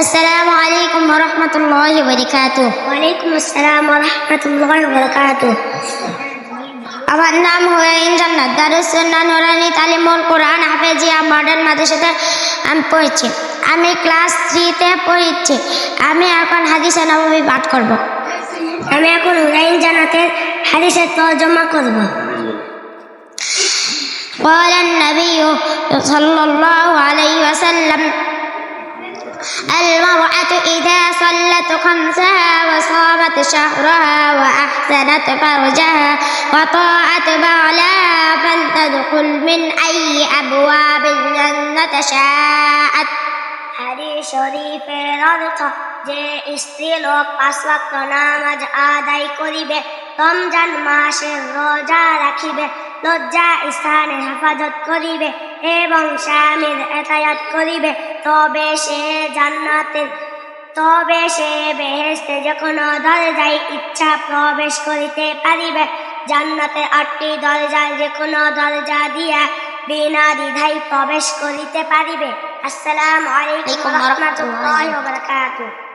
আসসালামু আলাইকুম রহমতুল্লাহ বরকাতু ওয়ালাইকুম আসসালাম রহমতুল্লাহ বরকাত আমার নাম হুয়াইন জান্নাত দারুসুন্না নুরানি তালিমুল কোরআন হাফেজিয়া মডার্ন মাদ্রাসাতে আমি পড়ছি আমি ক্লাস থ্রিতে পড়ছি আমি এখন হাদিসে নবী পাঠ করব আমি এখন হুরাইন জানাতের হাদিসের তর্জমা করব قال النبي صلى الله عليه وسلم المرأة إذا صلت خمسها وصامت شهرها وأحسنت فرجها وطاعت بعلها فلتدخل من أي أبواب الجنة شاءت. حديث شريف نطق যে স্ত্রী লোক পাঁচ ওয়াক্ত নামাজ আদায় করিবে রমজান মাসের রোজা রাখিবে লজ্জা স্থানে হেফাজত করিবে এবং স্বামীর এতায়াত করিবে। তবে সে জান্নাতের তবে সে বেহেস্তে যে কোনো দরজায় ইচ্ছা প্রবেশ করিতে পারিবে। জান্নাতে আটটি দরজায় যে কোনো দরজা দিয়া বিনা দ্বিধায় প্রবেশ করিতে পারিবে। আসসালামু আলাইকুম ওয়ালাইকুম রহমতুল্লাহ বারাকাতুহু।